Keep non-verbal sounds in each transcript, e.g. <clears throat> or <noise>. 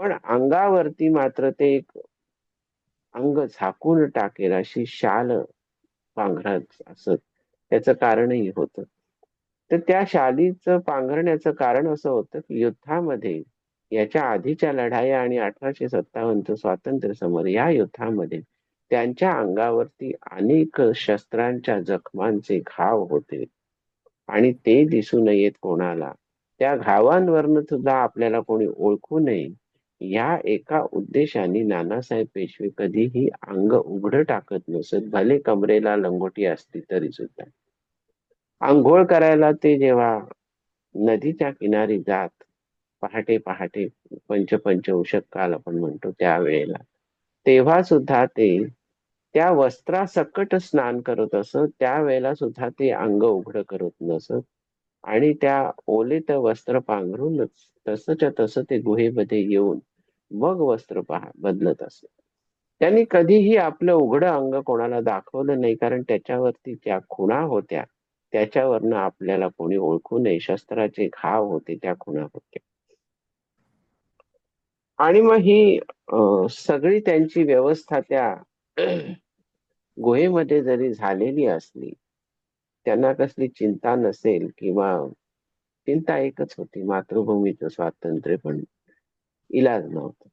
पण अंगावरती मात्र ते एक अंग झाकून टाकेल अशी शाल पांघरत असत. त्याचं कारणही होतं. तर त्या शालीचं पांघरण्याचं कारण असं होतं की युद्धामध्ये याच्या आधीच्या लढाया आणि अठराशे सत्तावन्नचं स्वातंत्र्य समर या युद्धामध्ये त्यांच्या अंगावरती अनेक शस्त्रांच्या जखमांचे घाव होते. आणि ते दिसू नयेत कोणाला. त्या घावांवरनं सुद्धा आपल्याला कोणी ओळखू नये या एका उद्देशाने नानासाहेब पेशवे कधीही अंग उघड टाकत नसत. भले कमरेला लंगोटी असती तरी सुद्धा. आंघोळ करायला ते जेव्हा नदीच्या किनारी जात पहाटे पहाटे पंच पंच उषक काल आपण म्हणतो त्यावेळेला तेव्हा सुद्धा ते त्या वस्त्रासकट स्नान करत असत. त्यावेळेला सुद्धा ते अंग उघड करत नसत. आणि त्या ओलेत वस्त्र पांघरूनच तसंच्या तसं ते गुहेमध्ये येऊन मग वस्त्र पहा बदलत असे त्यांनी कधीही आपलं उघडं अंग कोणाला दाखवलं नाही कारण त्याच्यावरती ज्या खुणा होत्या त्याच्यावरनं आपल्याला कोणी ओळखू नये. शस्त्राचे घाव होते त्या खुणा होत्या. आणि मग ही सगळी त्यांची व्यवस्था त्या <clears throat> गुहेमध्ये जरी झालेली असली त्यांना कसली चिंता नसेल किंवा चिंता एकच होती मातृभूमीचं स्वातंत्र्य पण. इलाज नव्हता.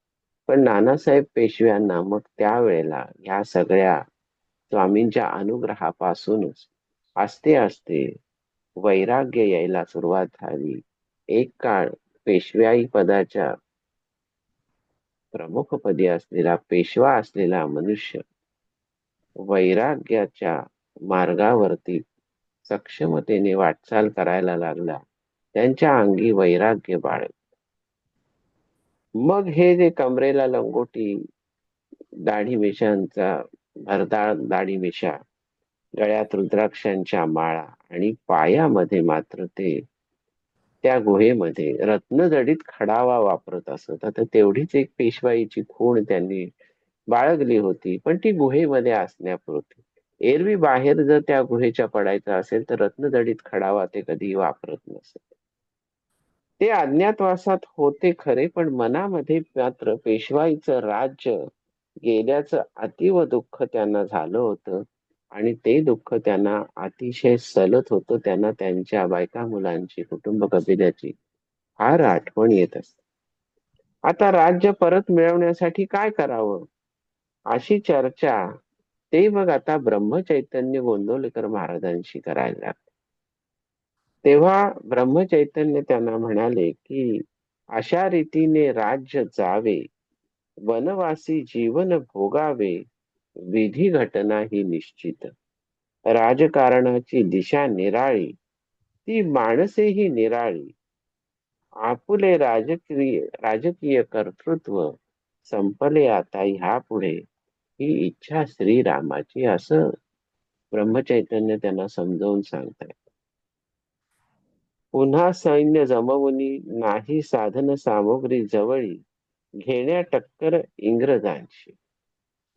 पण नानासाहेब पेशव्यांना मग त्यावेळेला ह्या सगळ्या स्वामींच्या अनुग्रहापासूनच असते असते वैराग्य यायला सुरुवात झाली. एक काळ पेशव्याई पदाच्या प्रमुख पदी असलेला पेशवा असलेला मनुष्य वैराग्याच्या मार्गावरती सक्षमतेने वाटचाल करायला लागला. त्यांच्या अंगी वैराग्य बाळ मग हे जे कमरेला लंगोटी दाढी वेशांचा भरदाळ दाढी वेशा गळ्यात रुद्राक्षांच्या माळा आणि पायामध्ये मात्र ते त्या गुहेमध्ये रत्नजडीत खडावा वापरत असत. आता तेवढीच एक पेशवाईची खूण त्यांनी बाळगली होती. पण ती गुहेमध्ये असण्यापुरती. एरवी बाहेर जर त्या गुहेच्या पडायचं असेल तर रत्नजडीत खडावा ते कधी वापरत नसत. ते अज्ञातवासात होते खरे पण मनामध्ये मात्र पेशवाईचं राज्य गेल्याचं अतीव दुःख त्यांना झालं होतं. आणि ते दुःख त्यांना अतिशय सलत होतं. त्यांना त्यांच्या बायका मुलांची कुटुंब कबिल्याची फार आठवण येत असते. आता राज्य परत मिळवण्यासाठी काय करावं? अशी चर्चा ते मग आता ब्रह्मचैतन्य गोंदवलेकर महाराजांशी करायला लागले. तेव्हा ब्रह्मचैतन्य त्यांना म्हणाले की अशा रीतीने राज्य जावे वनवासी जीवन भोगावे विधी घटना ही निश्चित. राजकारणाची दिशा निराळी ती माणसेही निराळी. आपुले राजकीय राजकीय कर्तृत्व संपले आता ह्या पुढे ही इच्छा श्रीरामाची असं ब्रह्मचैतन्य त्यांना समजावून सांगताय पुन्हा सैन्य जमवणी नाही साधन सामुग्री जवळी घेण्या टक्कर इंग्रजांची.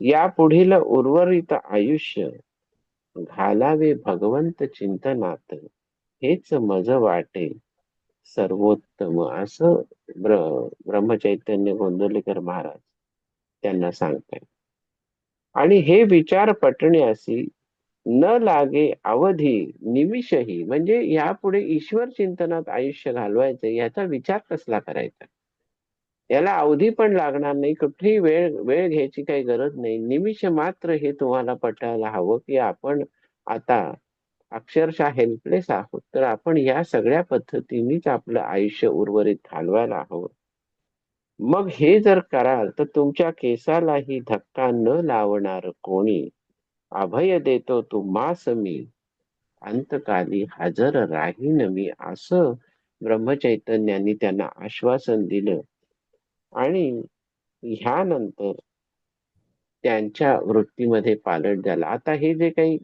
या पुढील उर्वरित आयुष्य घालावे भगवंत चिंतनात हेच मज वाटे. सर्वोत्तम असं ब्र ब्रह्मचैतन्य गोंदवलेकर महाराज त्यांना सांगताय आणि हे विचार पटण्यासी न लागे अवधी निमिषही. म्हणजे यापुढे ईश्वर चिंतनात आयुष्य घालवायचं याचा विचार कसला करायचा? याला अवधी पण लागणार नाही कुठेही वेळ वेळ घ्यायची काही गरज नाही. निमिष मात्र हे तुम्हाला पटायला हवं की आपण आता अक्षरशः हेल्पलेस आहोत. तर आपण या सगळ्या पद्धतीनेच आपलं आयुष्य उर्वरित घालवायला हवं. मग हे जर कराल तर तुमच्या केसालाही धक्का न लावणार कोणी? अभय देतो तुम्हास मी. अंतकाली हजर राहीन मी असं ब्रह्मचैतन्यांनी त्यांना आश्वासन दिलं. आणि ह्यानंतर त्यांच्या वृत्तीमध्ये पालट झाला. आता हे जे काही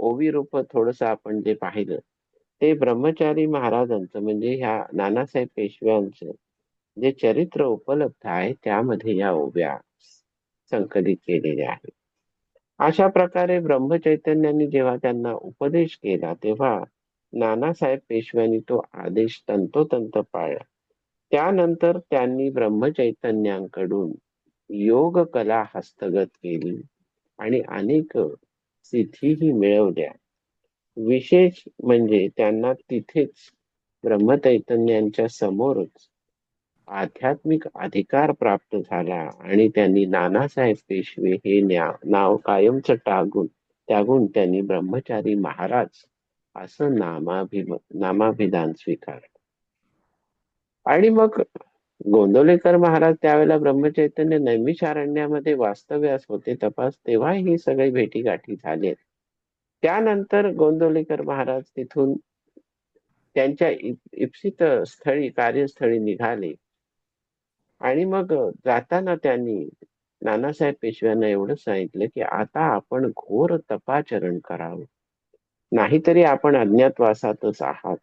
ओवी रूप थोडस आपण जे पाहिलं ते ब्रह्मचारी महाराजांचं म्हणजे ह्या नानासाहेब पेशव्यांचं जे चरित्र उपलब्ध आहे त्यामध्ये या ओव्या संकलित केलेल्या आहेत. अशा प्रकारे ब्रह्मचैतन्यांनी जेव्हा त्यांना उपदेश केला तेव्हा नानासाहेब पेशव्यांनी तो आदेश तंतोतंत पाळला. त्यानंतर त्यांनी ब्रह्मचैतन्यांकडून योग कला हस्तगत केली आणि अनेक सिद्धीही मिळवल्या. विशेष म्हणजे त्यांना तिथेच ब्रह्मचैतन्यांच्या समोरच आध्यात्मिक अधिकार प्राप्त झाला आणि त्यांनी नानासाहेब पेशवे हे नाव कायमच टागून त्यागून त्यांनी ब्रह्मचारी महाराज असं नामाभि नामाभिधान स्वीकार आणि मग गोंदवलेकर महाराज त्यावेळेला ब्रह्मचैतन्य नैमिषारण्यामध्ये वास्तव्यास होते तपास तेव्हा ही सगळी भेटीगाठी झाले. त्यानंतर गोंदवलेकर महाराज तिथून त्यांच्या इप्सित स्थळी कार्यस्थळी निघाले. आणि मग जाताना त्यांनी नानासाहेब पेशव्यांना एवढं सांगितलं की आता आपण घोर तपाचरण करावं. नाहीतरी आपण अज्ञातवासातच आहात.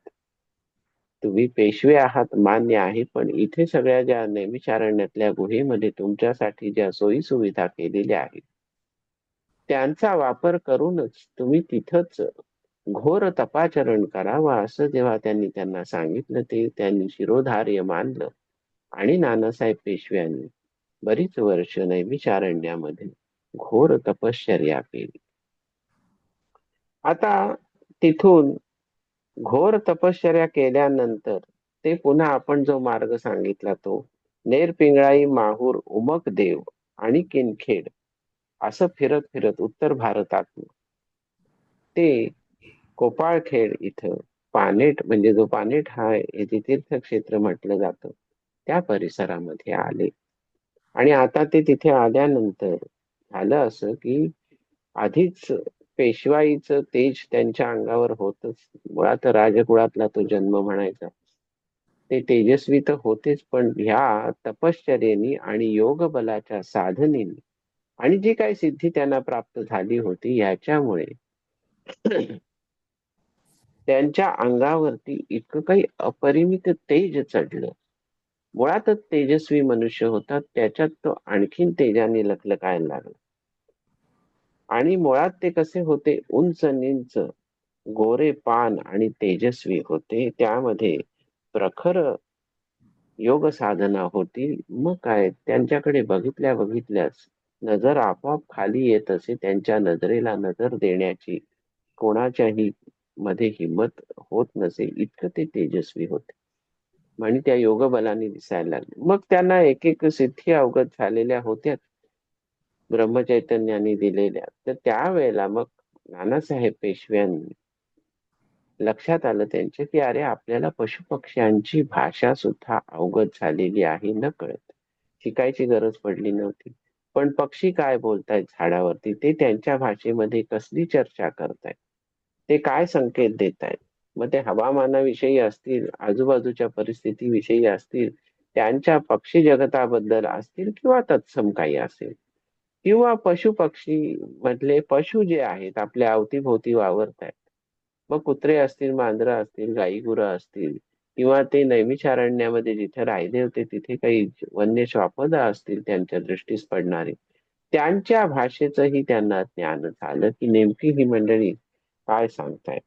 तुम्ही पेशवे आहात मान्य आहे पण इथे सगळ्या ज्या नैमिषारण्यातल्या गुहेमध्ये तुमच्यासाठी ज्या सोयी सुविधा केलेल्या आहेत त्यांचा वापर करूनच तुम्ही तिथंच घोर तपाचरण करावं असं जेव्हा त्यांनी त्यांना सांगितलं ते त्यांनी शिरोधार्य मानलं. आणि नानासाहेब पेशव्यांनी बरीच वर्ष नैमिषारण्यामध्ये घोर तपश्चर्या केली. आता तिथून घोर तपश्चर्या केल्यानंतर ते पुन्हा आपण जो मार्ग सांगितला तो नेरपिंगळाई माहूर उमक देव आणि किनखेड असं फिरत फिरत उत्तर भारतात ते कोपाळखेड इथं पानेट म्हणजे जो पानेट हा येथे तीर्थक्षेत्र म्हटलं जातं त्या परिसरामध्ये आले. आणि आता ते तिथे आल्यानंतर झालं असं की आधीच पेशवाईचं तेज त्यांच्या अंगावर होतच. मुळात राजकुळातला तो जन्म म्हणायचा. ते तेजस्वी तर होतेच पण ह्या तपश्चर्येनी आणि योग बलाच्या साधनेनी आणि जी काही सिद्धी त्यांना प्राप्त झाली होती याच्यामुळे त्यांच्या अंगावरती इतकं काही अपरिमित तेज चढलं. मुळातच तेजस्वी मनुष्य होता त्याच्यात तो आणखीन तेजाने लखलकायला लागला. आणि मुळात ते कसे होते? उंच निंच गोरे पान आणि तेजस्वी होते. त्यामध्ये प्रखर योग साधना होती मग काय? त्यांच्याकडे बघितल्या बघितल्यास नजर आपोआप खाली येत असे. त्यांच्या नजरेला नजर देण्याची कोणाच्याही मध्ये हिंमत होत नसे. इतकं ते तेजस्वी होते. आणि त्या योगबलाने दिसायला लागले. मग त्यांना एक एक सिद्धी अवगत झालेल्या होत्या. ब्रह्मचैतन्याने दिलेल्या. तर त्यावेळेला मग नानासाहेब पेशव्यांनी लक्षात आलं त्यांचे की अरे आपल्याला पशुपक्ष्यांची भाषा सुद्धा अवगत झालेली आहे न कळत. शिकायची गरज पडली नव्हती. पण पक्षी काय बोलतायत झाडावरती? ते त्यांच्या भाषेमध्ये कसली चर्चा करतायत? ते काय संकेत देत आहेत मग ते हवामानाविषयी असतील आजूबाजूच्या परिस्थितीविषयी असतील त्यांच्या पक्षी जगताबद्दल असतील किंवा तत्सम काही असेल किंवा पशु पक्षी मधले पशु जे आहेत आपल्या अवतीभोवती वावरत आहेत मग कुत्रे असतील मांजरं असतील गाई गुरं असतील किंवा ते नैमिषारण्यामध्ये जिथे राहिले होते तिथे काही वन्य श्वापद असतील त्यांच्या दृष्टीस पडणारे त्यांच्या भाषेचंही त्यांना ज्ञान झालं की नेमकी ही मंडळी काय सांगतायत?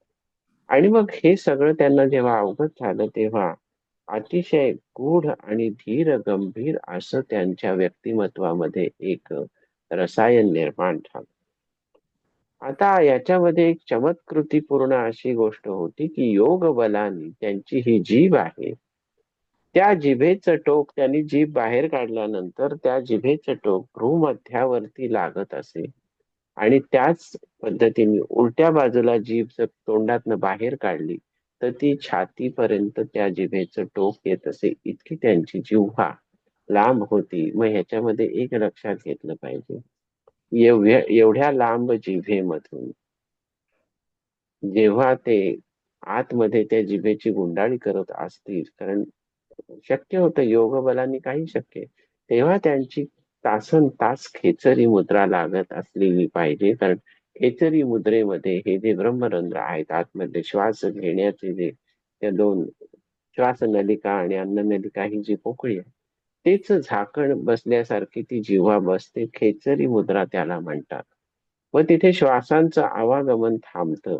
आणि मग हे सगळं त्यांना जेव्हा अवगत झालं तेव्हा अतिशय गूढ आणि धीर गंभीर असं त्यांच्या व्यक्तिमत्वामध्ये एक रसायन निर्माण झालं. आता याच्यामध्ये एक चमत्कृतीपूर्ण अशी गोष्ट होती की योग बलानी त्यांची ही जीभ आहे. त्या जिभेचं टोक त्यांनी जीभ बाहेर काढल्यानंतर त्या जिभेचं टोक भ्रूमध्यावरती लागत असे. आणि त्याच पद्धतीने उलट्या बाजूला जीभ जर तोंडातनं बाहेर काढली तर ती छातीपर्यंत त्या जिभेचं टोक येत असे. इतकी त्यांची जिव्हा लांब होती. मग ह्याच्यामध्ये एक लक्षात घेतलं पाहिजे. एवढ्या एवढ्या लांब जिभेमधून जेव्हा ते आतमध्ये त्या जिभेची गुंडाळी करत असतील कारण शक्य होतं योग काही शक्य तेव्हा त्यांची तासन तास खेचरी मुद्रा लागत असलेली पाहिजे. कारण खेचरी मुद्रेमध्ये हे जे ब्रह्मरंध्र आहेत आतमध्ये श्वास घेण्याचे जे त्या दोन श्वास नलिका आणि अन्न नलिका ही जी पोकळी आहे तेच झाकण बसल्यासारखी ती जिव्हा बसते खेचरी मुद्रा त्याला म्हणतात. व तिथे श्वासांचं आवागमन थांबतं.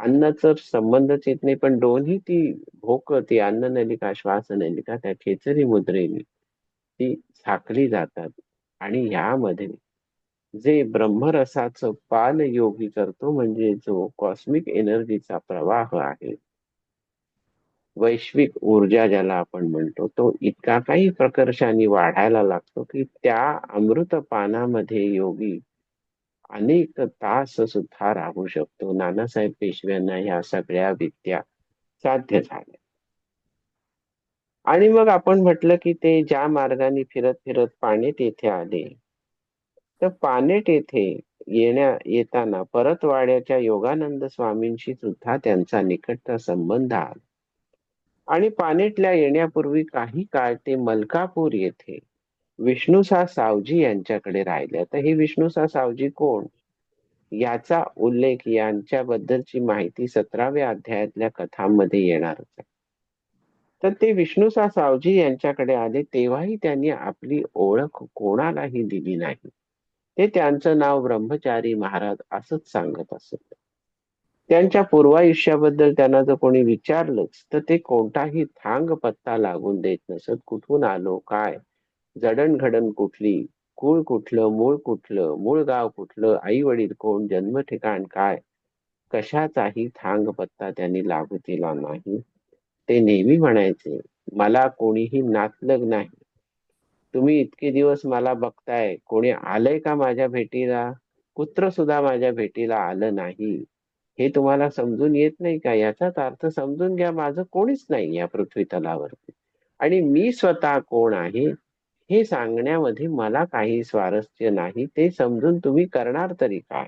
अन्नाचा संबंधच येत नाही पण दोन्ही ती भोक ती अन्न नलिका श्वास नलिका त्या खेचरी मुद्रेने ती झाकली जातात. आणि यामध्ये जे ब्रह्मरसाचं पाल योगी करतो म्हणजे जो कॉस्मिक एनर्जीचा प्रवाह आहे वैश्विक ऊर्जा ज्याला आपण म्हणतो तो इतका काही प्रकर्षाने वाढायला लागतो की त्या अमृत पानामध्ये योगी अनेक तास सुद्धा राहू शकतो. नानासाहेब पेशव्यांना ह्या सगळ्या विद्या साध्य झाल्या. आणि मग आपण म्हटलं की ते ज्या मार्गाने फिरत फिरत पानेट येथे आले. तर पानेट येथे येण्या येताना परतवाड्याच्या योगानंद स्वामींशी सुद्धा त्यांचा निकटचा संबंध आला. आणि पानेटला येण्यापूर्वी काही काळ ते मलकापूर येथे विष्णुसा सावजी यांच्याकडे राहिले. तर हे विष्णुसा सावजी कोण? याचा उल्लेख यांच्याबद्दलची माहिती सतराव्या अध्यायातल्या कथांमध्ये येणारच आहे तर ते विष्णूसा सावजी यांच्याकडे आले तेव्हाही त्यांनी आपली ओळख कोणालाही दिली नाही. ते त्यांचं नाव ब्रह्मचारी महाराज असंच सांगत असत. त्यांच्या पूर्वायुष्याबद्दल त्यांना जर कोणी विचारलंच तर ते कोणताही थांग पत्ता लागून देत नसत. कुठून आलो काय? जडणघडण कुठली? कुळ कुठलं मूळ कुठलं? मूळ गाव कुठलं? आई वडील कोण? जन्म ठिकाण काय? कशाचाही थांग पत्ता त्यांनी लागू केला नाही. ते नेहमी म्हणायचे मला कोणीही नातलग नाही. तुम्ही इतके दिवस मला बघताय कोणी आलंय का माझ्या भेटीला? कुत्र सुद्धा माझ्या भेटीला आलं नाही. हे तुम्हाला समजून येत नाही का? याचाच अर्थ समजून घ्या माझं कोणीच नाही या पृथ्वी तलावरती आणि मी स्वतः कोण आहे हे सांगण्यामध्ये मला काही स्वारस्य नाही ते समजून तुम्ही करणार तरी काय?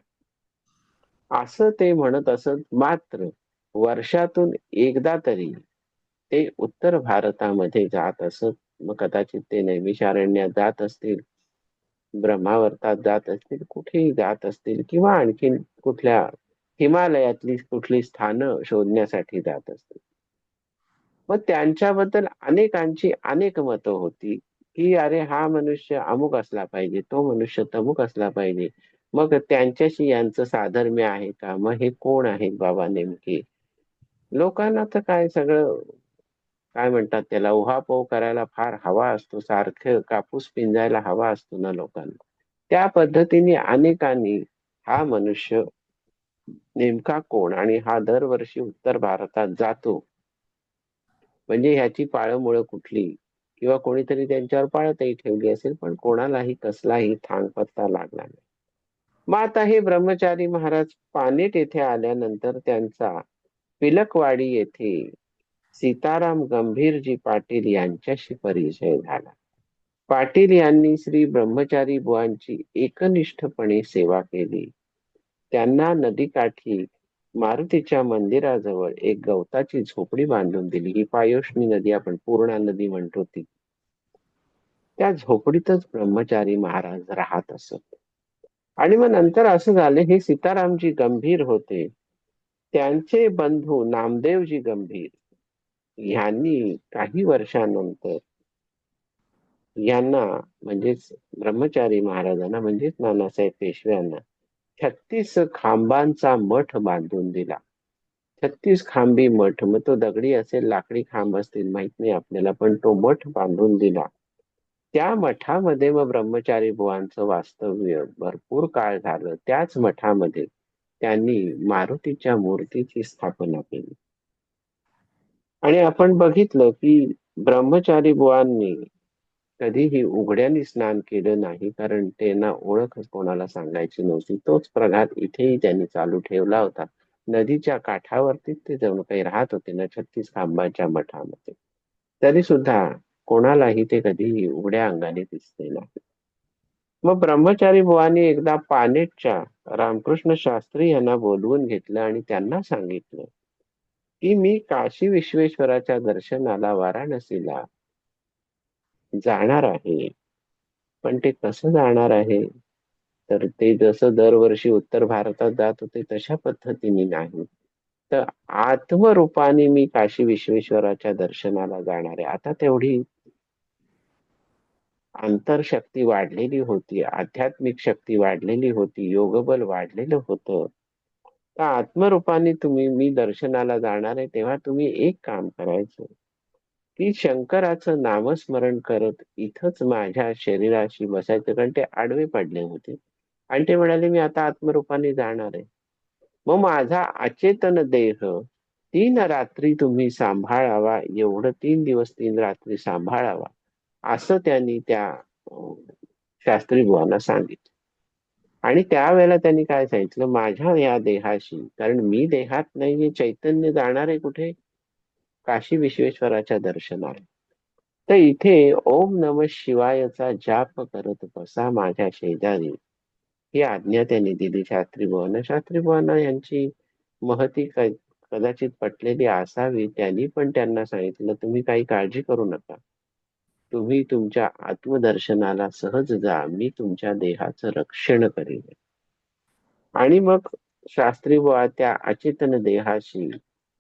असं ते म्हणत असत मात्र वर्षातून एकदा तरी ते उत्तर भारतामध्ये जात असत. मग कदाचित ते नैमिषारण्यात जात असतील ब्रह्मावर्तात जात असतील कुठेही जात असतील किंवा आणखीन कुठल्या हिमालयातली कुठली स्थानं शोधण्यासाठी जात असतील. मग त्यांच्याबद्दल अनेकांची अनेक मतं होती की अरे हा मनुष्य अमुक असला पाहिजे तो मनुष्य तमुक असला पाहिजे. मग त्यांच्याशी यांचं साधर्म्य आहे का? मग हे कोण आहेत बाबा नेमके? लोकांना तर काय सगळं काय म्हणतात त्याला उहापोह करायला फार हवा असतो सारखं कापूस पिंजायला हवा असतो ना लोकांना. त्या पद्धतीने अनेकांनी हा मनुष्य नेमका कोण आणि हा दरवर्षी उत्तर भारतात जातो? म्हणजे ह्याची पाळमुळं कुठली? किंवा कोणीतरी त्यांच्यावर पाळतही ठेवली असेल पण कोणालाही कसलाही थांगपत्ता लागला नाही. मग आता हे ब्रह्मचारी महाराज पानेट येथे आल्यानंतर त्यांचा पिलकवाडी येथे सीताराम गंभीरजी पाटील यांच्याशी परिचय झाला. पाटील यांनी श्री ब्रह्मचारी बुवांची एकनिष्ठपणे सेवा केली. त्यांना नदीकाठी मारुतीच्या मंदिराजवळ एक गवताची झोपडी बांधून दिली. ही पायोष्णी नदी आपण पूर्णा नदी म्हणतो ती त्या झोपडीतच ब्रह्मचारी महाराज राहत असत. आणि मग नंतर असं झालं हे सीतारामजी गंभीर होते. त्यांचे बंधू नामदेवजी गंभीर. यांनी काही वर्षानंतर यांना म्हणजेच ब्रह्मचारी महाराजांना म्हणजेच नानासाहेब पेशव्यांना छत्तीस खांबांचा मठ बांधून दिला. छत्तीस खांबी मठ मग तो दगडी असेल लाकडी खांब असतील माहीत नाही आपल्याला पण तो मठ बांधून दिला. त्या मठामध्ये मग ब्रह्मचारी बुवांचं वास्तव्य भरपूर काळ झालं. त्याच मठामध्ये त्यांनी मारुतीच्या मूर्तीची स्थापना केली. आणि आपण बघितलं की ब्रह्मचारी बुवांनी कधीही उघड्याने स्नान केलं नाही कारण त्यांना ओळखच कोणाला सांगायची नव्हती. तोच प्रघात इथेही त्यांनी चालू ठेवला होता. नदीच्या काठावरतीच ते जणू काही राहत होते ना छत्तीस खांबाच्या मठामध्ये. तरी सुद्धा कोणालाही ते कधीही उघड्या अंगाने दिसले नाही. मग ब्रह्मचारी बुवानी एकदा पानेटच्या रामकृष्ण शास्त्री यांना बोलवून घेतलं आणि त्यांना सांगितलं की मी काशी विश्वेश्वराच्या दर्शनाला वाराणसीला जाणार आहे. पण ते कसं जाणार आहे? तर ते जसं दरवर्षी उत्तर भारतात जात होते तशा पद्धतीने नाही. तर आत्मरूपाने मी काशी विश्वेश्वराच्या दर्शनाला जाणार आहे. आता तेवढी आंतरशक्ती वाढलेली होती आध्यात्मिक शक्ती वाढलेली होती योगबल वाढलेलं होतं. तर आत्मरूपाने तुम्ही मी दर्शनाला जाणार आहे तेव्हा तुम्ही एक काम करायचं. की शंकराचं नामस्मरण करत इथंच माझ्या शरीराशी बसायचं कारण ते आडवे पडले होते. आणि ते म्हणाले मी आता आत्मरूपाने जाणार आहे. मग माझा अचेतन देह तीन रात्री तुम्ही सांभाळावा एवढं तीन दिवस तीन रात्री सांभाळावा असं त्यांनी त्या शास्त्री बुवांना सांगितलं. आणि त्यावेळेला त्यांनी काय सांगितलं? माझ्या या देहाशी कारण मी देहात नाही चैतन्य जाणार आहे कुठे? काशी विश्वेश्वराच्या दर्शनाला. तर इथे ओम नम शिवायचा जाप करत बसा माझ्या शेजारी. ही आज्ञा त्यांनी दिली. शास्त्री भवन शास्त्री भवन यांची महती कदाचित पटलेली असावी. त्यांनी पण त्यांना सांगितलं तुम्ही काही काळजी करू नका. तुम्ही तुमच्या आत्मदर्शनाला सहज जा मी तुमच्या देहाचं रक्षण करीन. आणि मग शास्त्री बुवा त्या अचेतन देहाशी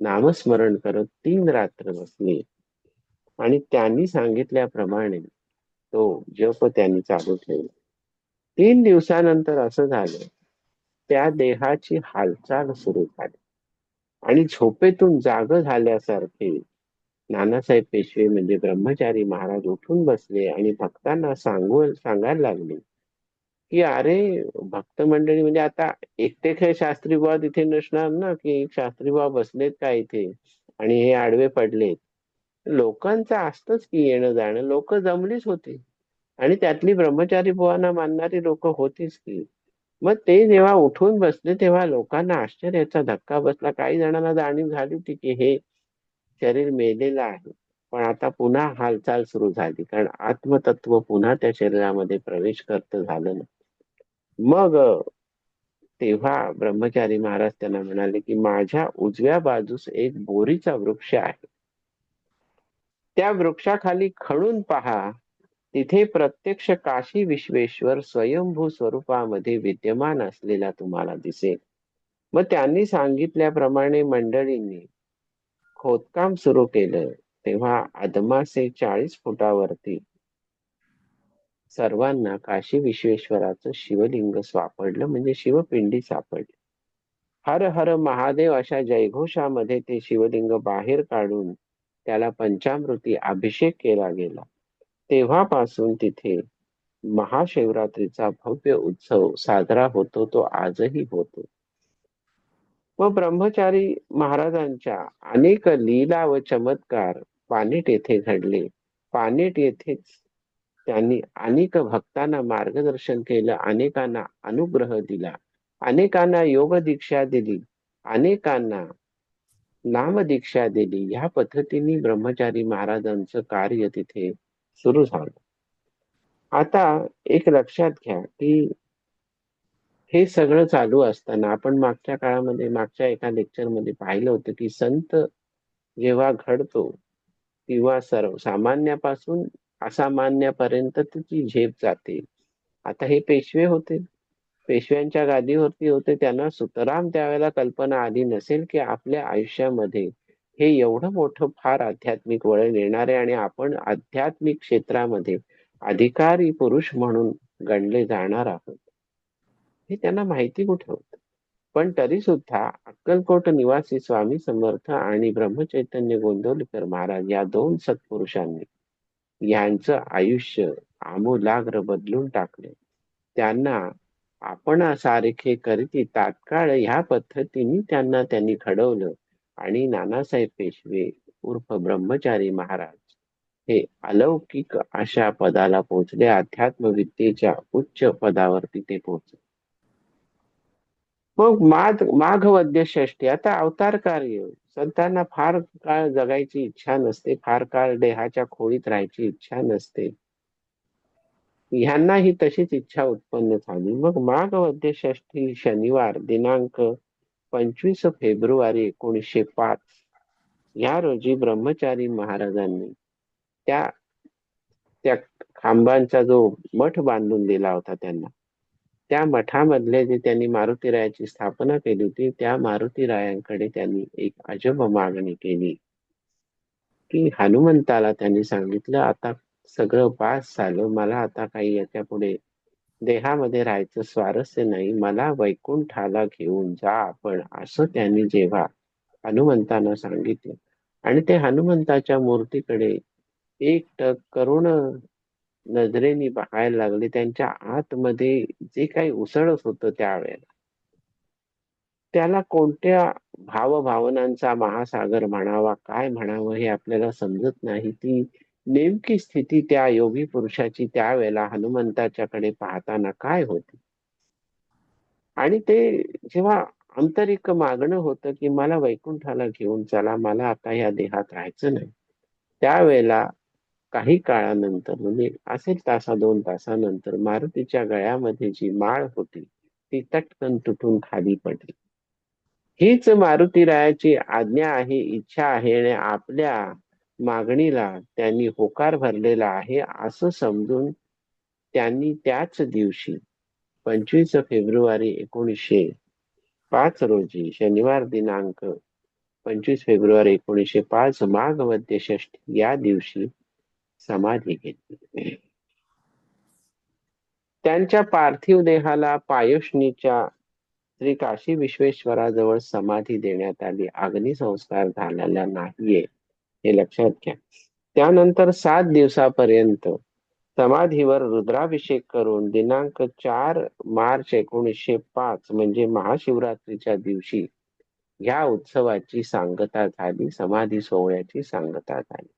नामस्मरण करत तीन रात्र बसले. आणि त्यांनी सांगितल्याप्रमाणे तो जप त्यांनी चालू ठेवला. तीन दिवसानंतर असं झालं त्या देहाची हालचाल सुरू झाली. आणि झोपेतून जाग झाल्यासारखे नानासाहेब पेशवे म्हणजे ब्रह्मचारी महाराज उठून बसले आणि भक्तांना सांगू सांगायला लागले की अरे भक्त मंडळी म्हणजे आता एकटे खेळ शास्त्री बुवा तिथे नसणार ना? की शास्त्री बुवा बसलेत का इथे? आणि हे आडवे पडलेत. लोकांचं असतच की येणं जाणं. लोक जमलीच होती. आणि त्यातली ब्रह्मचारी बुवांना मानणारी लोक होतीच की. मग ते जेव्हा उठून बसले तेव्हा लोकांना आश्चर्याचा धक्का बसला. काही जणांना जाणीव झाली होती की हे शरीर मेलेलं आहे. पण आता पुन्हा हालचाल सुरू झाली. कारण आत्मतत्व पुन्हा त्या शरीरामध्ये प्रवेश करत झालं ना मग तेव्हा ब्रह्मचारी महाराज त्यांना म्हणाले की माझ्या उजव्या बाजूस एक बोरीचा वृक्ष आहे. त्या वृक्षाखाली खणून पहा. तिथे प्रत्यक्ष काशी विश्वेश्वर स्वयंभू स्वरूपामध्ये विद्यमान असलेला तुम्हाला दिसेल. मग त्यांनी सांगितल्याप्रमाणे मंडळींनी खोदकाम सुरू केलं तेव्हा अदमासे चाळीस फुटावरती सर्वांना काशी विश्वेश्वराचं शिवलिंग सापडलं म्हणजे शिवपिंडी सापडली. हर हर महादेव अशा जयघोषामध्ये ते शिवलिंग बाहेर काढून त्याला पंचामृती अभिषेक केला गेला. तेव्हापासून तिथे महाशिवरात्रीचा भव्य उत्सव साजरा होतो तो आजही होतो. व ब्रह्मचारी महाराजांच्या अनेक लीला व चमत्कार पानेट येथे घडले. पानेट येथेच त्यांनी अनेक भक्तांना मार्गदर्शन केलं अनेकांना अनुग्रह दिला अनेकांना योग दीक्षा दिली अनेकांना नाम दीक्षा दिली. ह्या पद्धतीने ब्रह्मचारी महाराजांचं कार्य तिथे सुरू झालं. आता एक लक्षात घ्या की हे सगळं चालू असताना आपण मागच्या काळामध्ये मागच्या एका लेक्चरमध्ये पाहिलं होतं की संत जेव्हा घडतो किंवा सर्व सामान्यापासून असामान्यापर्यंत त्याची झेप जाते. आता हे पेशवे होते. पेशव्यांच्या गादीवरती होते त्यांना सुतराम त्यावेळेला कल्पना आली नसेल की आपल्या आयुष्यामध्ये हे एवढं मोठं फार आध्यात्मिक वळण येणार आहे आणि आपण आध्यात्मिक क्षेत्रामध्ये अधिकारी पुरुष म्हणून गणले जाणार आहोत. हे त्यांना माहिती कुठे होत? पण तरी सुद्धा अक्कलकोट निवासी स्वामी समर्थ आणि ब्रह्मचैतन्य गोंदवलीकर महाराज या दोन सत्पुरुषांनी यांचं आयुष्य आमूलाग्र बदलून टाकले. त्यांना आपण सारखे करीती तात्काळ ह्या पद्धतीने त्यांना त्यांनी घडवलं आणि नानासाहेब पेशवे उर्फ ब्रह्मचारी महाराज हे अलौकिक अशा पदाला पोहोचले. अध्यात्मविद्येच्या उच्च पदावरती ते पोहोचले. मग माघ माघवद्य षष्टी आता अवतार कार्य संतांना फार काळ जगायची इच्छा नसते फार काळ देहाच्या खोळीत राहायची इच्छा नसते. ह्यांना ही तशीच इच्छा उत्पन्न झाली. मग माघ वद्य शनिवार दिनांक पंचवीस फेब्रुवारी एकोणीसशे पाच या रोजी ब्रह्मचारी महाराजांनी त्या त्या खांबांचा जो मठ बांधून दिला होता त्यांना त्या मठामधले जे त्यांनी मारुतीरायाची स्थापना केली होती त्या मारुतीरायांकडे त्यांनी एक अजब मागणी केली. की हनुमंताला त्यांनी सांगितलं आता सगळं पास झालं मला आता काही याच्यापुढे देहामध्ये राहायचं स्वारस्य नाही मला वैकुंठाला घेऊन जा आपण असं त्यांनी जेव्हा हनुमंतांना सांगितलं. आणि ते हनुमंताच्या मूर्तीकडे एक करुण नजरेने पाहायला लागले त्यांच्या आतमध्ये जे काही उसळत होतं त्यावेळेला त्याला कोणत्या भावभावनांचा महासागर म्हणावा काय म्हणावं हे आपल्याला समजत नाही. ती नेमकी स्थिती त्या योगी पुरुषाची त्यावेळेला हनुमंताच्याकडे पाहताना काय होती? आणि ते जेव्हा आंतरिक मागणं होतं की मला वैकुंठाला घेऊन चला मला आता या देहात राहायचं नाही त्यावेळेला काही काळानंतर म्हणजे असेल तासा दोन तासानंतर मारुतीच्या गळ्यामध्ये जी माळ होती ती तटकन तुटून खाली पडली. हीच मारुतीरायाची आज्ञा आहे इच्छा आहे आणि आपल्या मागणीला त्यांनी होकार भरलेला आहे असं समजून त्यांनी त्याच दिवशी पंचवीस फेब्रुवारी एकोणीसशे पाच रोजी शनिवार दिनांक पंचवीस फेब्रुवारी एकोणीसशे पाच माघ मध्य षष्ठी या दिवशी समाधी घेतली. त्यांच्या पार्थिव देहाला पायुष्णीच्या श्री काशी विश्वेश्वराजवळ समाधी देण्यात आली. अग्निसंस्कार झालेला नाहीये हे लक्षात घ्या. त्यानंतर सात दिवसापर्यंत समाधीवर रुद्राभिषेक करून दिनांक चार मार्च एकोणीसशे पाच म्हणजे महाशिवरात्रीच्या दिवशी ह्या उत्सवाची सांगता झाली समाधी सोहळ्याची सांगता झाली.